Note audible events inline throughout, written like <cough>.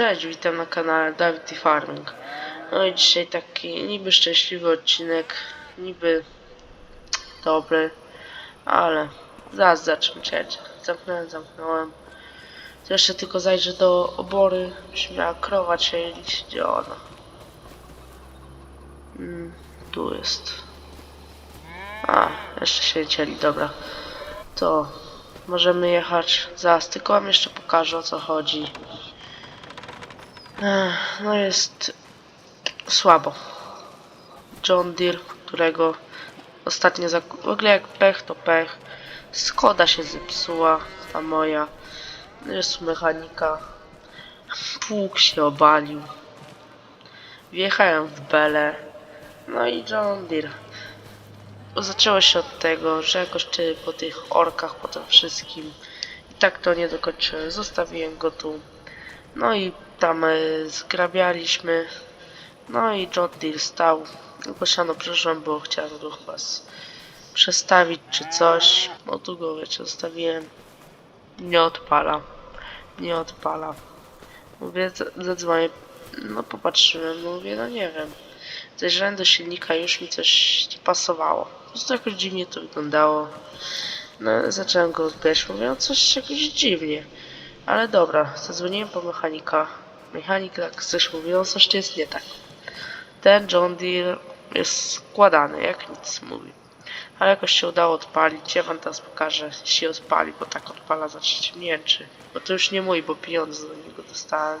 Cześć, witam na kanale Dawid i Farming. No i dzisiaj taki niby szczęśliwy odcinek, niby dobry, ale zaraz zacznę cieć. Zamknąłem, zamknąłem. To jeszcze tylko zajrzę do obory, już miała krowa cielić, gdzie ona. Mm, tu jest. A, jeszcze się cieli, dobra. To możemy jechać zaraz, tylko wam jeszcze pokażę o co chodzi. No jest słabo. John Deere, którego ostatnio zakup... W ogóle jak pech to pech. Skoda się zepsuła, ta moja. Jest mechanika. Pług się obalił. Wjechałem w belę. No i John Deere. Zaczęło się od tego, że jakoś ty po tych orkach, po tym wszystkim. I tak to nie dokończyłem. Zostawiłem go tu. No i tam e, zgrabialiśmy. No i John Deere stał. Tylko siano przyszłem, bo chciałem go chyba przestawić czy coś. No tu go wiecie, zostawiłem. Nie odpala. Nie odpala. Mówię, zadzwonię. No popatrzyłem, no mówię, no nie wiem. Zajrzałem do silnika już mi coś nie pasowało. Po prostu jakoś dziwnie to wyglądało. No zacząłem go odbierać, mówię, no coś jakoś dziwnie. Ale dobra, zadzwoniłem po mechanika. Mechanik coś mówił, no coś jest nie tak. Ten John Deere jest składany, jak nic mówi. Ale jakoś się udało odpalić. Ja wam teraz pokażę, jeśli odpali, bo tak odpala za trzecim. Nie wiem czy. Bo to już nie mój, bo pieniądze do niego dostałem.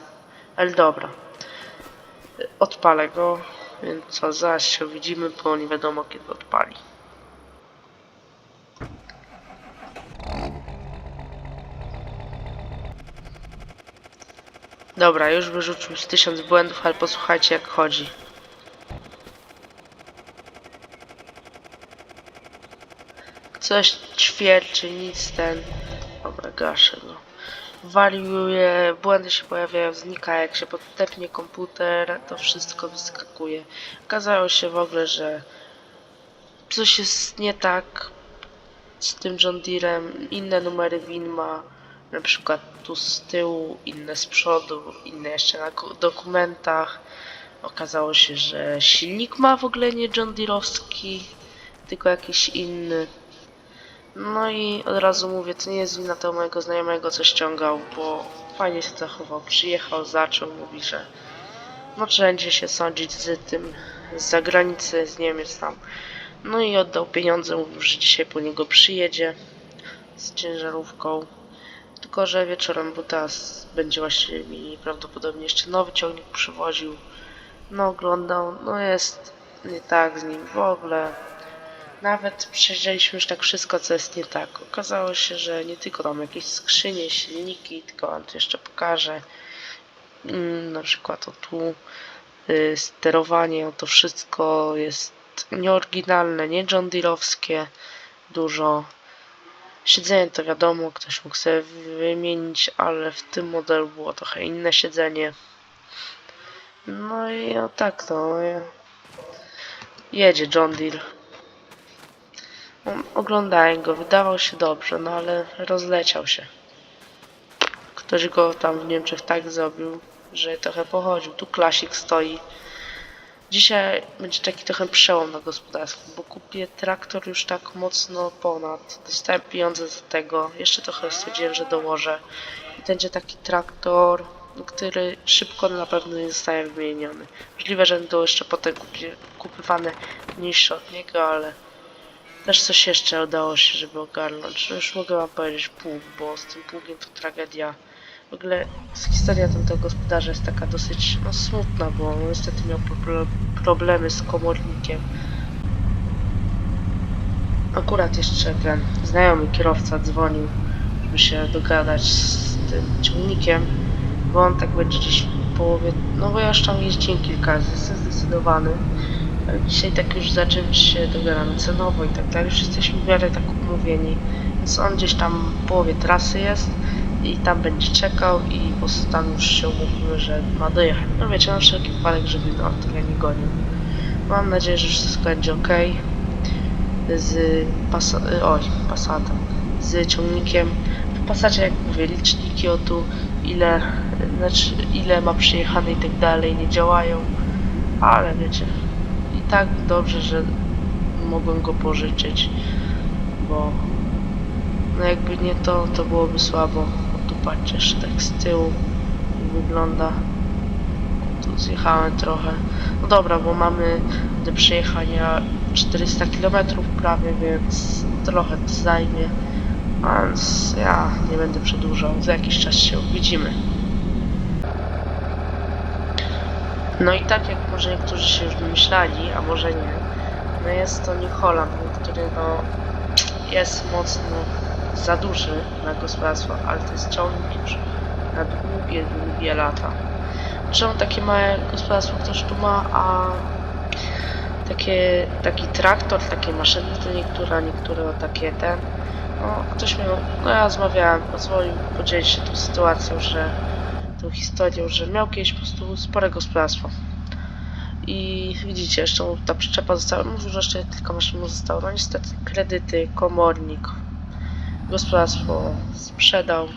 Ale dobra. Odpalę go, więc co, zaraz się widzimy, bo nie wiadomo kiedy odpali. Dobra, już wyrzucił z tysiąc błędów, ale posłuchajcie jak chodzi. Coś ćwierczy, nic ten. Dobra, gaszę go. Wariuje, błędy się pojawiają, znika jak się podtepnie komputer, to wszystko wyskakuje. Okazało się w ogóle, że coś jest nie tak z tym John Deerem, inne numery win ma, na przykład tu z tyłu, inne z przodu, inne jeszcze na dokumentach. Okazało się, że silnik ma w ogóle nie John Deerowski, tylko jakiś inny. No i od razu mówię, to nie jest wina tego mojego znajomego, co ściągał, bo fajnie się zachował. Przyjechał, zaczął, mówi, że no będzie się sądzić z tym z zagranicy, z Niemiec tam. No i oddał pieniądze, mówił, że dzisiaj po niego przyjedzie z ciężarówką. Tylko, że wieczorem, teraz będzie właśnie mi prawdopodobnie jeszcze nowy ciągnik przywoził. No oglądał, no jest nie tak z nim w ogóle. Nawet przejrzeliśmy już tak wszystko, co jest nie tak. Okazało się, że nie tylko tam jakieś skrzynie, silniki, tylko wam tu jeszcze pokażę. Mm, na przykład o tu y, sterowanie, o to wszystko jest nieoryginalne, nie John Deere'owskie. Dużo. Siedzenie to wiadomo, ktoś mógł sobie wymienić, ale w tym modelu było trochę inne siedzenie. No i o tak to. je- Jedzie John Deere. Um, Oglądałem go, wydawał się dobrze, no ale rozleciał się. Ktoś go tam w Niemczech tak zrobił, że trochę pochodził. Tu klasik stoi. Dzisiaj będzie taki trochę przełom na gospodarstwie, bo kupię traktor już tak mocno ponad. Dostałem pieniądze za tego. Jeszcze trochę stwierdziłem, że dołożę. I będzie taki traktor, który szybko na pewno nie zostaje wymieniony. Możliwe, że będą jeszcze potem kupie, kupywane mniejsze od niego, ale też coś jeszcze udało się, żeby ogarnąć. No już mogę wam powiedzieć pług, bo z tym pługiem to tragedia. W ogóle historia tamtego gospodarza jest taka dosyć no, smutna, bo on niestety miał pro- problemy z komornikiem. Akurat jeszcze ten znajomy kierowca dzwonił, żeby się dogadać z tym ciągnikiem, bo on tak będzie gdzieś w połowie, no bo ja już tam jeździłem kilka razy, jestem zdecydowany. Ale dzisiaj tak już zacząłem się dogadamy cenowo i tak dalej, już jesteśmy w miarę tak umówieni. Więc on gdzieś tam w połowie trasy jest i tam będzie czekał i po prostu tam już się umówimy, że ma dojechać. No wiecie, na wszelki wypadek, żeby no, tyle nie gonił. Mam nadzieję, że wszystko będzie ok. Z pasa oj, Passatem, z ciągnikiem. Passacie, jak mówię, liczniki o tu, ile, znaczy, ile ma przyjechane i tak dalej, nie działają, ale wiecie, i tak dobrze, że mogłem go pożyczyć, bo no jakby nie to, to byłoby słabo. Jeszcze tak z tyłu wygląda. Tu zjechałem trochę. No dobra, bo mamy do przejechania 400 km prawie, więc trochę to zajmie. Więc ja nie będę przedłużał. Za jakiś czas się widzimy. No i tak jak może niektórzy się już myśleli, a może nie, no jest to New Holland, który no jest mocno za duży na gospodarstwo, ale to jest ciągnik już na długie, długie lata. Czemu takie małe gospodarstwo ktoś tu ma, a takie, taki traktor, takie maszyny to niektóre, niektóre takie ten. No, ktoś miał, no ja rozmawiałem, pozwolił podzielić się tą sytuacją, że tą historią, że miał kiedyś po prostu spore gospodarstwo. I widzicie, jeszcze ta przyczepa została, mówił, że jeszcze kilka maszyn mu zostało. No niestety, kredyty, komornik, gospodarstwo sprzedał,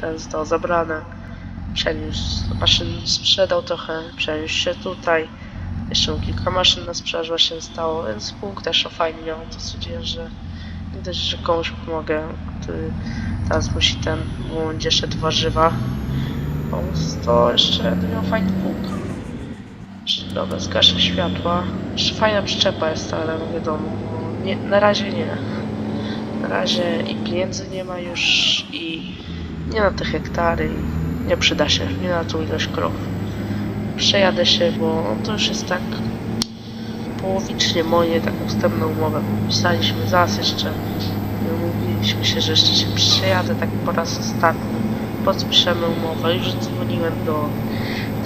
ten zostało zabrane, przeniósł, maszyn sprzedał trochę, przeniósł się tutaj, jeszcze kilka maszyn na sprzedaż właśnie stało, więc punkt też fajnie miał, to stwierdziłem, że widać, że komuś pomogę, który teraz musi ten, bo będzie szedł warzywa, pomóc, to jeszcze będę miał fajny punkt. Dobra, zgaszę światła. Jeszcze fajna przyczepa jest, ale no wiadomo, nie, na razie nie. Na razie i pieniędzy nie ma już i nie na te hektary nie przyda się, nie na tą ilość krów. Przejadę się, bo to już jest tak połowicznie moje, taką wstępną umowę podpisaliśmy. Zaraz jeszcze mówiliśmy się, że jeszcze się przejadę tak po raz ostatni. Podpiszemy umowę. Już dzwoniłem do,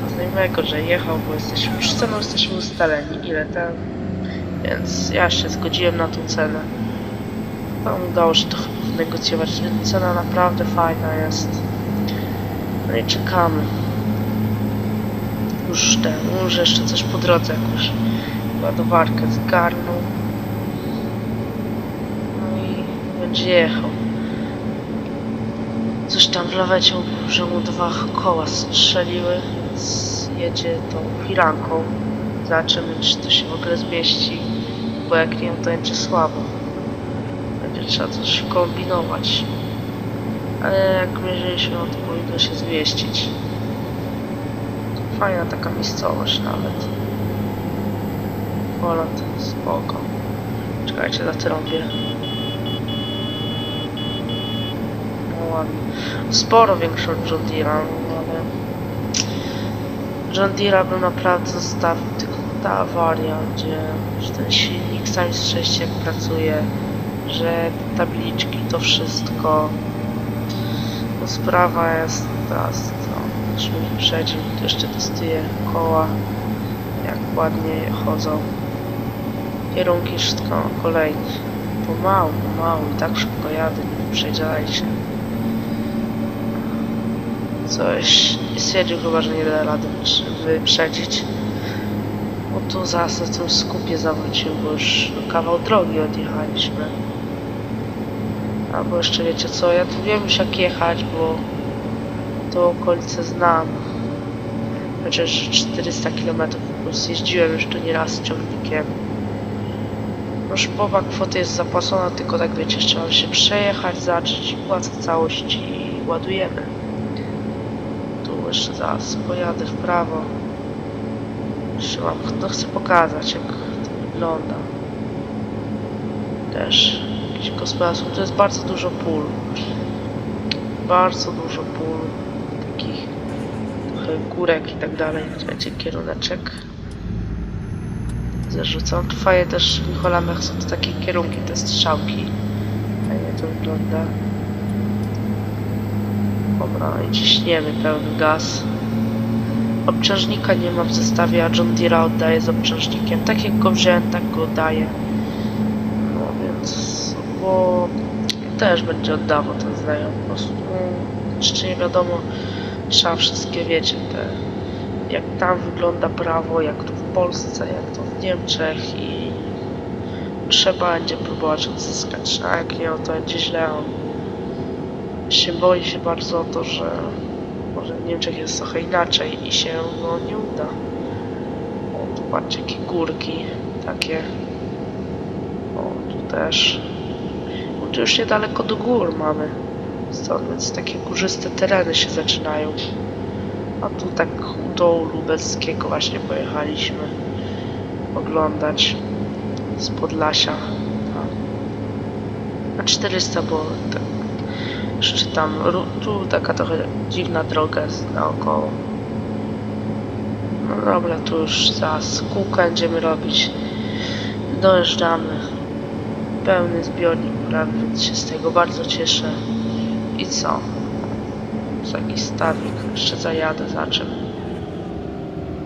do znajomego, że jechał, bo jesteśmy już ceną jesteśmy ustaleni, ile ten. Więc ja się zgodziłem na tą cenę. Tam udało się to więc cena naprawdę fajna jest. No i czekamy. Już ten, może jeszcze coś po drodze jakąś ładowarkę zgarnął. No i będzie jechał. Coś tam w że mu dwa koła strzeliły, więc jedzie tą firanką. Zobaczymy, czy to się w ogóle zmieści, bo jak nie, to będzie słabo. Trzeba coś kombinować. Ale jak mierzyliśmy, no to powinno się zmieścić. Fajna taka miejscowość nawet. Poland, spoko. Czekajcie, zatrąbię. No ładnie. Sporo większy od John Deere'a, ale... John Deere'a bym naprawdę zostawił, tylko ta awaria, gdzie ten silnik sam z 6 jak pracuje, że tabliczki, to wszystko. No sprawa jest teraz, no, już mi wyprzedził, to jeszcze testuję koła, jak ładnie chodzą. Kierunki wszystko kolejne. Pomału, pomału i tak szybko jadę, nie wyprzedzajcie. Coś stwierdził chyba, że nie da rady wyprze- wyprzedzić. Bo tu zaraz na tym skupie zawrócił, bo już kawał drogi odjechaliśmy. Albo jeszcze wiecie co, ja tu wiem już jak jechać, bo to okolice znam. Chociaż 400 km plus jeździłem już tu nieraz ciągnikiem. Już połowa kwoty jest zapłacona, tylko tak wiecie, trzeba się przejechać, zacząć i płacę całość i ładujemy. Tu jeszcze zaraz pojadę w prawo. Jeszcze wam no chcę pokazać jak to wygląda. Też gospodarstwo. Tu jest bardzo dużo pól. Bardzo dużo pól. Takich trochę górek i tak dalej. Będzie kieruneczek. Zarzucam. Tu fajnie też w Nicholamach są to takie kierunki, te strzałki. Fajnie to wygląda. Dobra, i ciśniemy pełny gaz. Obciążnika nie ma w zestawie, a John Deere oddaje z obciążnikiem. Tak jak go wziąłem, tak go oddaję. Bo też będzie oddawał ten znajomy. Po prostu, no, jeszcze nie wiadomo, trzeba wszystkie, wiecie, te, jak tam wygląda prawo, jak tu w Polsce, jak to w Niemczech i trzeba będzie próbować odzyskać, a jak nie, no to będzie źle. się boję się bardzo o to, że może w Niemczech jest trochę inaczej i się no nie uda. O, tu patrzcie, jakie górki takie. O, tu też. Tu już niedaleko do gór mamy. Stąd, więc takie górzyste tereny się zaczynają. A tu tak u dołu lubelskiego właśnie pojechaliśmy oglądać z Podlasia. A 400 było tak, tam, tu taka trochę dziwna droga naokoło. No dobra, tu już zaraz kółka będziemy robić. Dojeżdżamy. Pełny zbiornik prawie, więc się z tego bardzo cieszę. I co? Z jakiś stawik. Jeszcze zajadę za czym.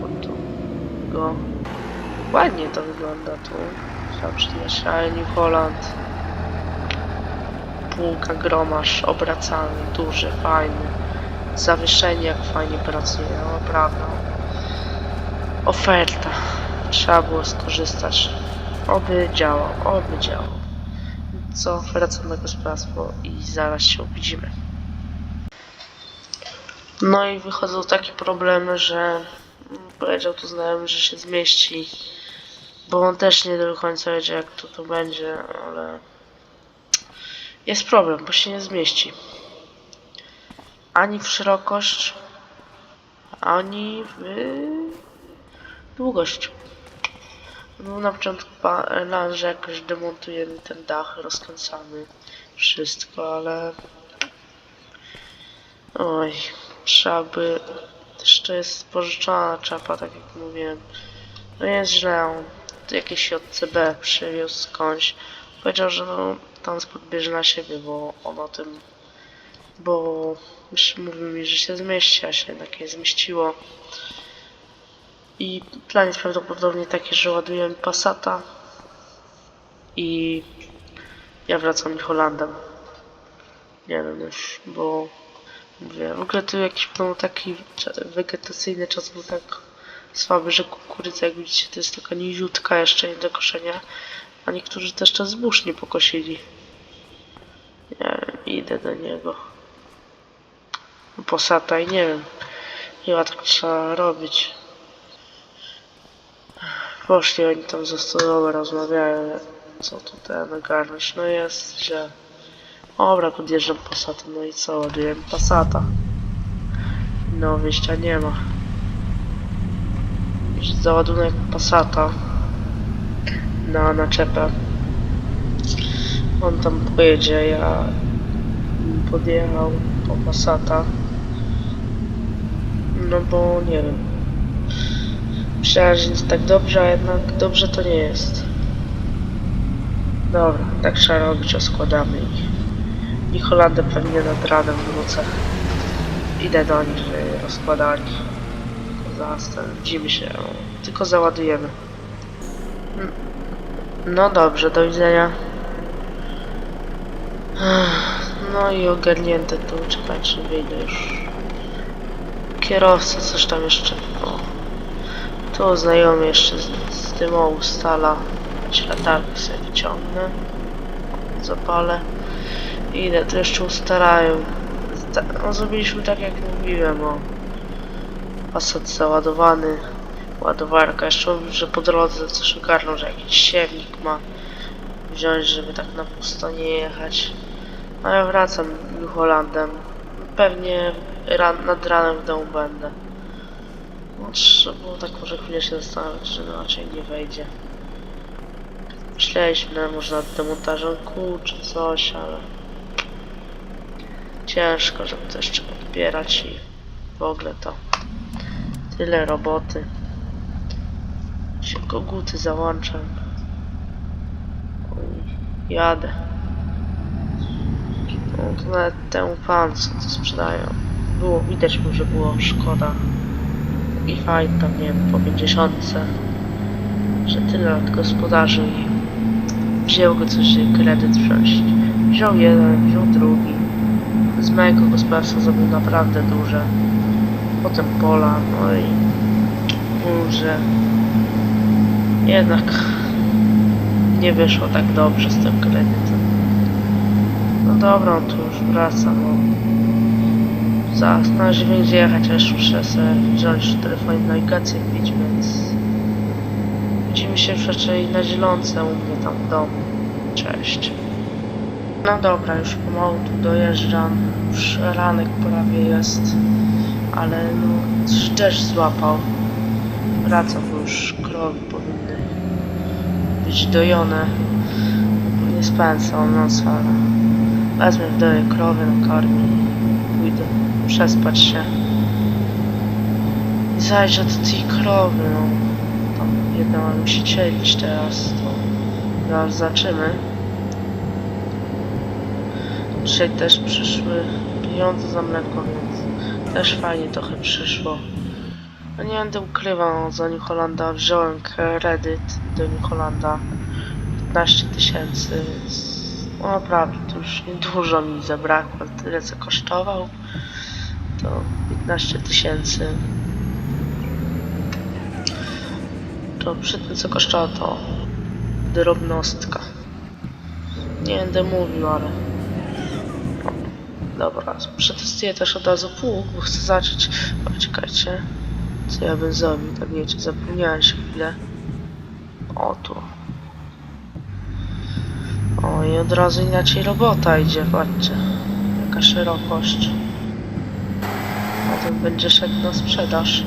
Bo go... Ładnie to wygląda tu. Trzeba przyznać, ale New Holland. Półka gromaż obracany, duży, fajny. Zawieszenie jak fajnie pracuje, no naprawdę. Oferta. Trzeba było skorzystać. Oby działał, oby działał. Co, wracam na gospodarstwo i zaraz się widzimy. No i wychodzą takie problemy, że mm, powiedział tu znajomy, że się zmieści. Bo on też nie do końca wiedział jak to tu będzie, ale jest problem, bo się nie zmieści. Ani w szerokość, ani w długość. No na początku plan, że jakoś demontujemy ten dach, rozkręcamy wszystko, ale oj, trzeba by to jest pożyczona czapa, tak jak mówiłem. No jest źle, on jakieś JCB przywiózł skądś. Powiedział, że no transport bierze na siebie, bo on o tym, bo mówił mi, że się zmieści, a się jednak nie zmieściło. I plan jest prawdopodobnie taki, że ładujemy Passata i ja wracam Holandem. Nie wiem już, bo mówię, w ogóle tu jakiś był taki wegetacyjny czas był tak słaby, że kukurydza, jak widzicie, to jest taka niziutka jeszcze nie do koszenia, a niektórzy też te zbóż nie pokosili. Nie wiem, idę do niego. Posata i nie wiem, chyba tak trzeba robić. Poszli oni tam ze stołową, rozmawiają, co tutaj nagarnąć. No jest źle. Dobra, podjeżdżam Passatem, no i co, ładujemy Passata. No, wyjścia nie ma. Załadunek Passata na naczepę. On tam pojedzie, ja podjechał po Passata. No bo nie wiem. Myślałem, że jest tak dobrze, a jednak dobrze to nie jest. Dobra, tak trzeba robić, rozkładamy ich. I Holandę pewnie nad ranem wrócę. Idę do nich, ten, widzimy się, o, tylko załadujemy. No dobrze, do widzenia. No i ogarnięte tu, czekaj, czy wyjdę już. Kierowca coś tam jeszcze, o. Tu znajomy jeszcze z, z tym o ustala. Latarkę sobie wyciągnę. Zapalę. Idę, to jeszcze ustalają. No, zrobiliśmy tak jak mówiłem, o. Passat załadowany. Ładowarka. Jeszcze mówił, że po drodze coś ogarnął, że jakiś siewnik ma wziąć, żeby tak na pusto nie jechać. A ja wracam New Hollandem. Pewnie ran, nad ranem w domu będę. Trzeba było tak może chwilę się zastanawiać, że no raczej nie wejdzie. Myśleliśmy może nad demontażem kół czy coś, ale ciężko, żeby to jeszcze podbierać i w ogóle to tyle roboty. Się koguty załączam. Jadę. No to nawet temu pan co to sprzedają. Było, widać mu, że było szkoda i fajnie tam, wiem, po 50, że tyle lat gospodarzył i wziął go coś, kredyt wziąć. Wziął jeden, wziął drugi. Z mojego gospodarstwa zrobił naprawdę duże. Potem pola, no i mówił, że jednak nie wyszło tak dobrze z tym kredytem. No dobra, on tu już wraca, bo... Wiem gdzie jechać, aż muszę sobie wziąć w telefonie nawigację wbić, więc... Widzimy się raczej na zielonce u mnie tam w domu. Cześć. No dobra, już pomału tu dojeżdżam. Już ranek prawie jest. Ale no, deszcz złapał. Wracam, bo już krowy powinny być dojone. Nie spałem całą noc, ale wezmę w doje krowy, nakarmię przespać się. I zajrzę do tej krowy, no. Tam jedna ma musi cielić teraz, to zaraz zobaczymy. Dzisiaj też przyszły pieniądze za mleko, więc też fajnie trochę przyszło. No nie będę ukrywał, za New Hollanda wziąłem kredyt do New Hollanda 15 tysięcy, no naprawdę to już niedużo mi zabrakło, tyle co kosztował to 15 tysięcy. To przy tym co kosztowało to drobnostka. Nie będę mówił, ale no, dobra, przetestuję też od razu pług, bo chcę zacząć. O, czekajcie co ja bym zrobił, tak wiecie, zapomniałem się chwilę. O tu. O i od razu inaczej robota idzie, patrzcie. Jaka szerokość a ten będzie szedł na sprzedaż.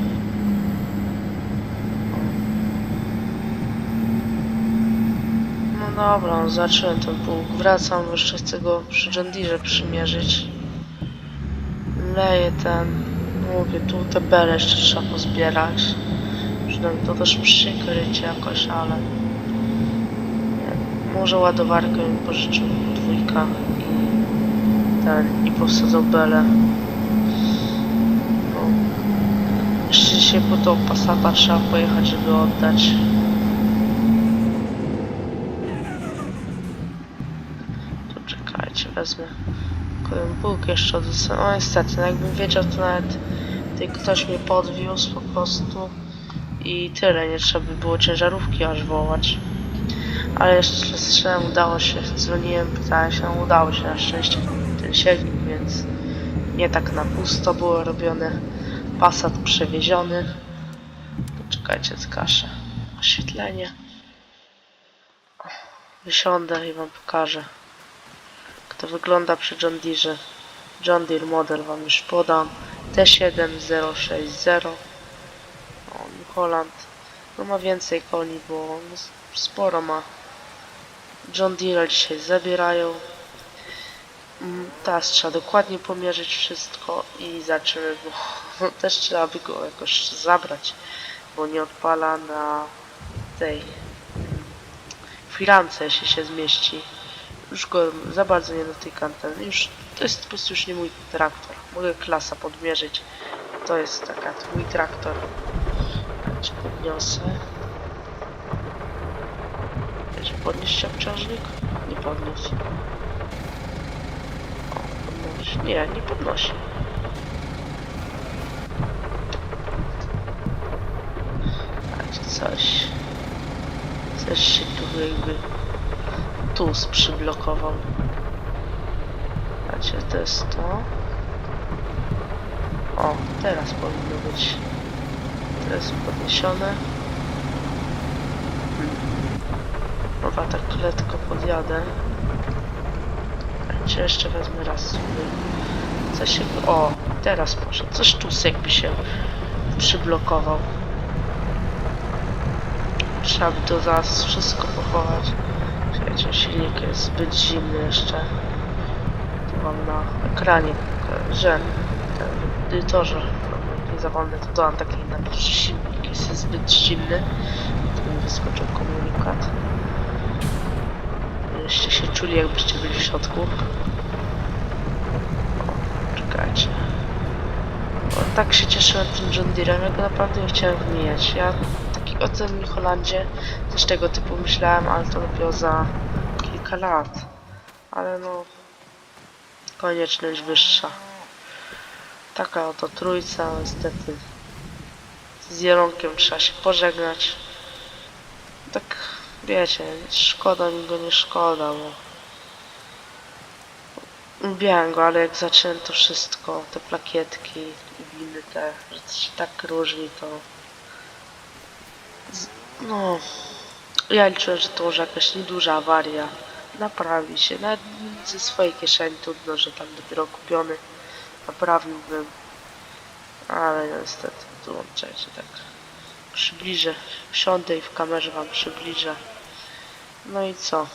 No dobra, no zacząłem ten pług, wracam, jeszcze chcę go przy Deere przymierzyć. Leję ten mówię, tu te bele jeszcze trzeba pozbierać. Przynajmniej to też przykryć jakoś, ale może ładowarkę mi pożyczył dwójka i ten, i posadzał bele no. jeszcze dzisiaj po tą Passata trzeba pojechać, żeby oddać to czekajcie, wezmę ten Bóg jeszcze odwrócę. No niestety, no jakbym wiedział, to nawet tutaj ktoś mnie podwiózł po prostu i tyle, nie trzeba by było ciężarówki aż wołać. Ale jeszcze strzałem udało się, dzwoniłem, pytałem się, no udało się na szczęście ten silnik, więc nie tak na pusto było robione. Passat przewieziony. To czekajcie, zgaszę oświetlenie. Wysiądę i wam pokażę to wygląda przy John Deere. John Deere model wam już podam. T7060. O, New Holland. No ma więcej koni, bo sporo ma. John Deere dzisiaj zabierają. Mm, Teraz trzeba dokładnie pomierzyć wszystko i zaczynamy, bo <laughs> też trzeba by go jakoś zabrać, bo nie odpala na tej firance, jeśli się zmieści. Już go za bardzo nie dotykam ten już to jest po prostu już nie mój traktor. Mogę klasa podmierzyć. To jest taka mój traktor. Cię podniosę. Wiecie, podnieść obciążnik? nie podniósł podnosi. nie, nie podnosi Macie coś coś się tu jakby tus przyblokował. Macie, to jest to. O, teraz powinno być. To jest podniesione. Hmm. Nowa tak lekko podjadę. Macie, jeszcze wezmę raz. Coś się... O, teraz poszedł. Coś tus jakby się przyblokował. Trzeba by to zaraz wszystko pochować. Słuchajcie, silnik jest zbyt zimny jeszcze. Tu mam na ekranie że w edytorze nie za wolny, to dodam taki napis, silnik jest zbyt zimny. Tu mi wyskoczył komunikat. Żebyście się czuli jakbyście byli w środku. Czekajcie. Bo tak się cieszyłem tym John Deerem, ja go naprawdę nie chciałem wymieniać. Ja taki o tym Holandzie też tego typu myślałem, ale to dopiero za kilka lat. Ale no, konieczność wyższa. Taka oto trójca, niestety. Z Jelonkiem trzeba się pożegnać. Wiecie, szkoda mi go nie szkoda, bo Lubiłem go, ale jak zacząłem to wszystko, te plakietki i winy te, że to się tak różni, to... No... Ja liczyłem, że to może jakaś nieduża awaria. Naprawi się. Nawet ze swojej kieszeni trudno, że tam dopiero kupiony. Naprawiłbym. Ale niestety, dołączajcie tak. Przybliżę. Wsiądę i w kamerze wam przybliżę. No i co?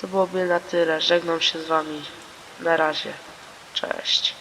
To byłoby na tyle. Żegnam się z wami. Na razie. Cześć.